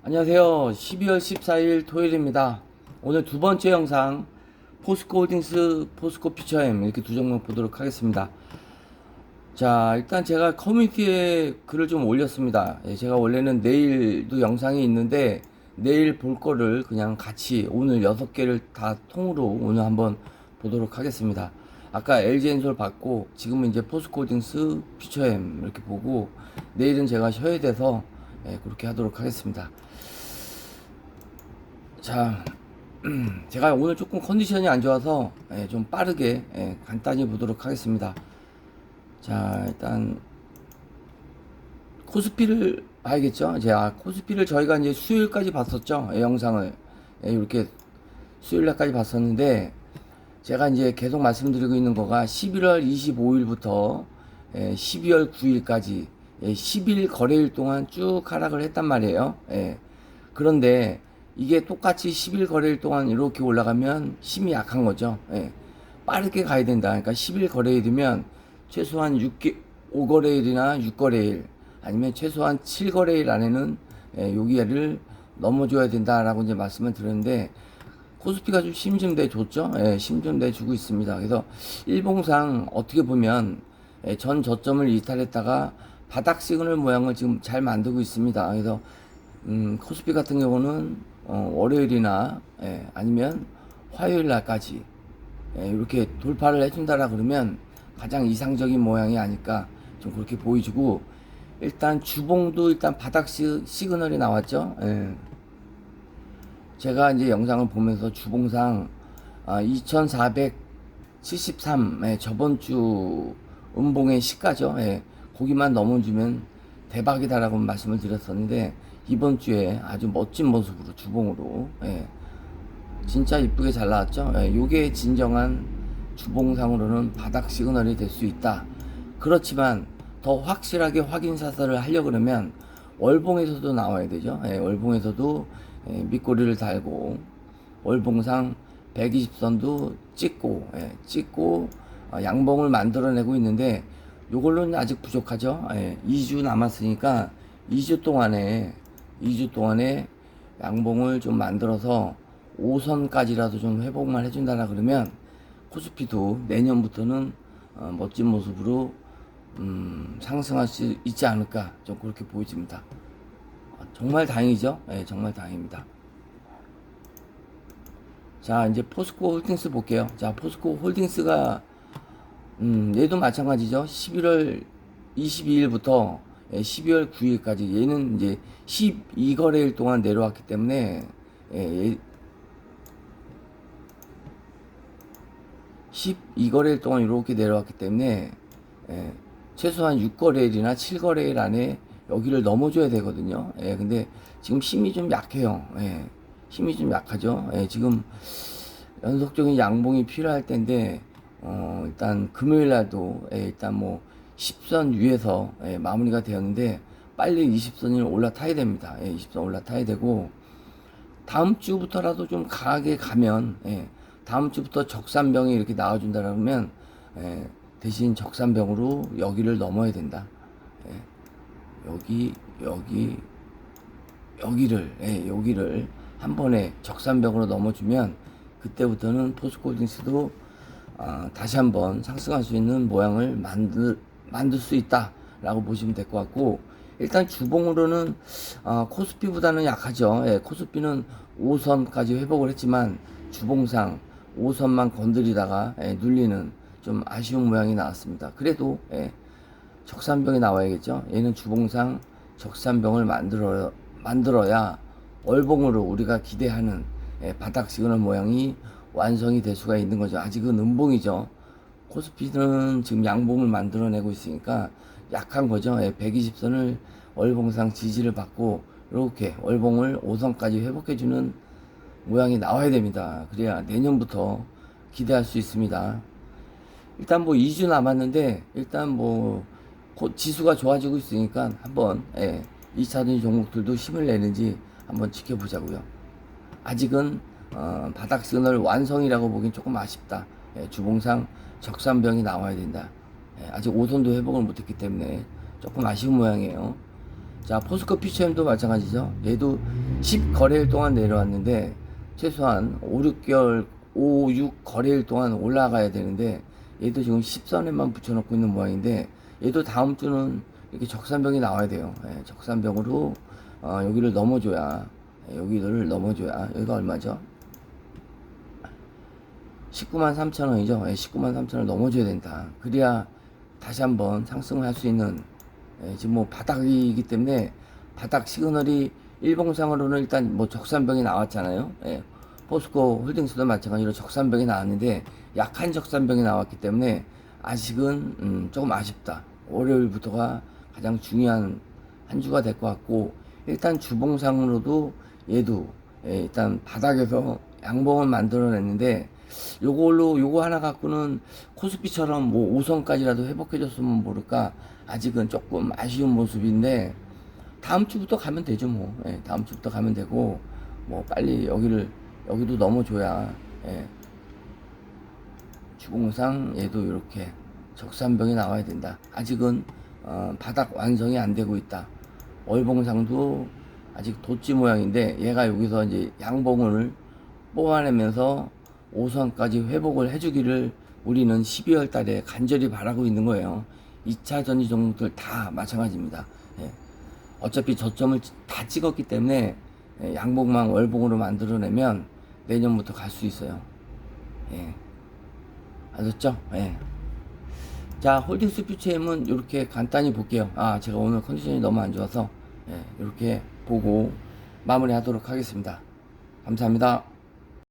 안녕하세요. 12월 14일 토요일입니다. 오늘 두 번째 영상 포스코 홀딩스, 포스코 퓨처엠 이렇게 두 종목 보도록 하겠습니다. 자, 일단 제가 커뮤니티에 글을 좀 올렸습니다. 예, 제가 원래는 내일도 영상이 있는데 내일 볼 거를 그냥 같이 오늘 여섯 개를 다 통으로 오늘 한번 보도록 하겠습니다. 아까 LG엔솔 받고 지금은 이제 포스코 홀딩스, 퓨처엠 이렇게 보고 내일은 제가 쉬어야 돼서 예, 그렇게 하도록 하겠습니다. 자, 제가 오늘 조금 컨디션이 안 좋아서 예, 좀 빠르게 예, 간단히 보도록 하겠습니다. 자, 일단 코스피를 봐야겠죠. 제가 코스피를 저희가 이제 수요일까지 봤었죠. 예, 영상을 예, 이렇게 수요일날까지 봤었는데 제가 이제 계속 말씀드리고 있는 거가 11월 25일부터 예, 12월 9일까지 예, 10일 거래일 동안 쭉 하락을 했단 말이에요. 예. 그런데 이게 똑같이 10일 거래일 동안 이렇게 올라가면 힘이 약한 거죠. 예. 빠르게 가야 된다. 그러니까 10일 거래일이면 최소한 6개, 5거래일이나 6거래일 아니면 최소한 7거래일 안에는 예, 여기를 넘어줘야 된다라고 이제 말씀을 드렸는데 코스피가 좀힘좀 내줬죠. 예, 힘좀 내주고 있습니다. 그래서 일봉상 어떻게 보면 예, 전 저점을 이탈했다가 바닥 시그널 모양을 지금 잘 만들고 있습니다. 그래서 음, 코스피 같은 경우는 어, 월요일이나 예, 아니면 화요일 날까지 예, 이렇게 돌파를 해준다라 그러면 가장 이상적인 모양이 아닐까 좀 그렇게 보이지고 일단 주봉도 일단 바닥 시, 시그널이 나왔죠. 예. 제가 이제 영상을 보면서 주봉상 아, 2473 예, 저번 주 음봉의 시가죠. 예, 거기만 넘어주면 대박이다라고 말씀을 드렸었는데 이번 주에 아주 멋진 모습으로 주봉으로 예, 진짜 이쁘게 잘 나왔죠. 예, 요게 진정한 주봉상으로는 바닥 시그널이 될 수 있다. 그렇지만 더 확실하게 확인 사살을 하려 그러면 월봉에서도 나와야 되죠. 예, 월봉에서도 예, 밑꼬리를 달고 월봉상 120선도 찍고 예, 찍고 어, 양봉을 만들어내고 있는데 요걸로는 아직 부족하죠. 예, 2주 남았으니까 2주 동안에 2주 동안에 양봉을 좀 만들어서 5선까지라도 좀 회복만 해준다라 그러면 코스피도 내년부터는 어, 멋진 모습으로 음, 상승할 수 있지 않을까 좀 그렇게 보여집니다. 어, 정말 다행이죠. 예, 정말 다행입니다. 자 이제 포스코 홀딩스 볼게요. 자 포스코 홀딩스가 음, 얘도 마찬가지죠. 11월 22일부터 12월 9일까지 얘는 이제 12거래일 동안 내려왔기 때문에 예, 얘 12거래일 동안 이렇게 내려왔기 때문에 예, 최소한 6거래일이나 7거래일 안에 여기를 넘어줘야 되거든요. 예, 근데 지금 힘이 좀 약해요. 예, 힘이 좀 약하죠. 예, 지금 연속적인 양봉이 필요할 텐데 어, 일단 금요일 날도 예, 일단 뭐 10선 위에서 예, 마무리가 되었는데 빨리 20선을 올라타야 됩니다. 예, 20선 올라타야 되고 다음 주부터라도 좀 강하게 가면 예, 다음 주부터 적산병이 이렇게 나와준다 그러면 예, 대신 적산병으로 여기를 넘어야 된다. 예, 여기 여기 여기를 예, 여기를 한 번에 적산병으로 넘어주면 그때부터는 포스코홀딩스도 아, 다시 한번 상승할 수 있는 모양을 만들 만들 수 있다라고 보시면 될 것 같고 일단 주봉으로는 아, 코스피보다는 약하죠. 예, 코스피는 5선까지 회복을 했지만 주봉상 5선만 건드리다가 예, 눌리는 좀 아쉬운 모양이 나왔습니다. 그래도 예, 적산병이 나와야겠죠. 얘는 주봉상 적산병을 만들어 만들어야 월봉으로 우리가 기대하는 예, 바닥 시그널 모양이 완성이 될 수가 있는 거죠. 아직은 음봉이죠. 코스피는 지금 양봉을 만들어내고 있으니까 약한 거죠. 예, 120선을 월봉상 지지를 받고 이렇게 월봉을 5선까지 회복해주는 모양이 나와야 됩니다. 그래야 내년부터 기대할 수 있습니다. 일단 뭐 2주 남았는데 일단 뭐곧 지수가 좋아지고 있으니까 한번 예, 2차전 종목들도 힘을 내는지 한번 지켜보자고요. 아직은 어, 바닥 시그널 완성이라고 보긴 조금 아쉽다. 예, 주봉상 적산병이 나와야 된다. 예, 아직 5선도 회복을 못했기 때문에 조금 아쉬운 모양이에요. 자, 포스코 피처엠도 마찬가지죠. 얘도 10 거래일 동안 내려왔는데 최소한 5, 6개월 5, 6 거래일 동안 올라가야 되는데 얘도 지금 10선에만 붙여놓고 있는 모양인데 얘도 다음 주는 이렇게 적산병이 나와야 돼요. 예, 적산병으로 어, 여기를 넘어줘야 예, 여기를 넘어줘야 여기가 얼마죠? 19만 3천 원이죠. 예, 19만 3천 원 넘어줘야 된다. 그래야 다시 한번 상승을 할 수 있는 예, 지금 뭐 바닥이기 때문에 바닥 시그널이 일봉상으로는 일단 뭐 적산병이 나왔잖아요. 예, 포스코 홀딩스도 마찬가지로 적산병이 나왔는데 약한 적산병이 나왔기 때문에 아직은 음, 조금 아쉽다. 월요일부터가 가장 중요한 한 주가 될 것 같고 일단 주봉상으로도 얘도 예, 일단 바닥에서 양봉을 만들어냈는데 요걸로 요거 하나 갖고는 코스피처럼 뭐 5선까지라도 회복해줬으면 모를까. 아직은 조금 아쉬운 모습인데 다음 주부터 가면 되죠 뭐. 예, 다음 주부터 가면 되고 뭐 빨리 여기를 여기도 넘어줘야 예, 주봉상 얘도 이렇게 적산병이 나와야 된다. 아직은 어, 바닥 완성이 안 되고 있다. 월봉상도 아직 도치 모양인데 얘가 여기서 이제 양봉을 뽑아내면서 5선까지 회복을 해주기를 우리는 12월 달에 간절히 바라고 있는 거예요. 2차 전지 종목들 다 마찬가지입니다. 예. 어차피 저점을 다 찍었기 때문에 예, 양봉만 월봉으로 만들어내면 내년부터 갈 수 있어요. 예. 아셨죠? 예. 자, 홀딩스 퓨처엠은 이렇게 간단히 볼게요. 아, 제가 오늘 컨디션이 너무 안 좋아서 예, 이렇게 보고 마무리 하도록 하겠습니다. 감사합니다.